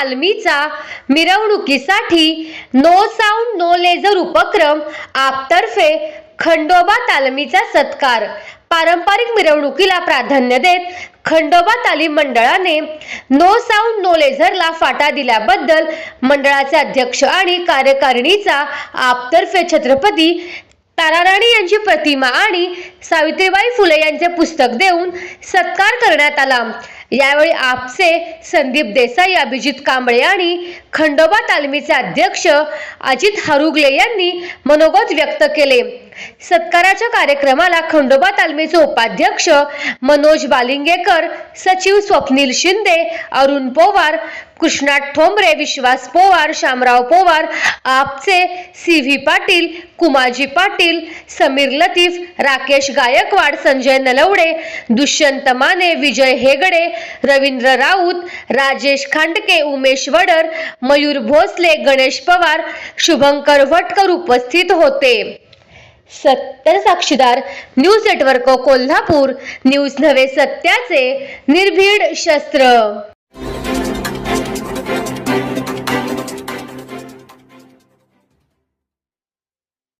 तालमीचा मिरवणुकीसाठी no sound no laser उपक्रम आपतर्फे खंडोबा तालमीचा सत्कार. पारंपरिक मिरवणुकीला प्राधान्य देत खंडोबा तालीम मंडळाने नो साऊंड नो लेझरला फाटा दिल्याबद्दल मंडळाचे अध्यक्ष आणि कार्यकारिणीचा आपतर्फे छत्रपती ताराराणी यांची प्रतिमा आणि सावित्रीबाई फुले यांचे पुस्तक देऊन सत्कार करण्यात आला. यावेळी आपचे संदीप देसाई अभिजित कांबळे आणि खंडोबा तालमीचे अध्यक्ष अजित हरुगले यांनी मनोगत व्यक्त केले. सत्काराच्या कार्यक्रमाला खंडोबा तालमीचे उपाध्यक्ष मनोज बालिंगेकर सचिव स्वप्नील शिंदे अरुण पोवार कृष्णात ठोंबरे विश्वास पोवार शामराव पोवार आपचे सी व्ही पाटील कुमाजी पाटील समीर लतीफ राकेश गायकवाड संजय नलवडे दुष्यंत माने विजय हेगडे रवींद्र राऊत राजेश खांडके उमेश वडर मयूर भोसले गणेश पवार शुभंकर भटकर उपस्थित होते. सत्तर साक्षीदार न्यूज नेटवर्क कोल्हापूर. न्यूज नव्हे सत्याचे निर्भीड शस्त्र.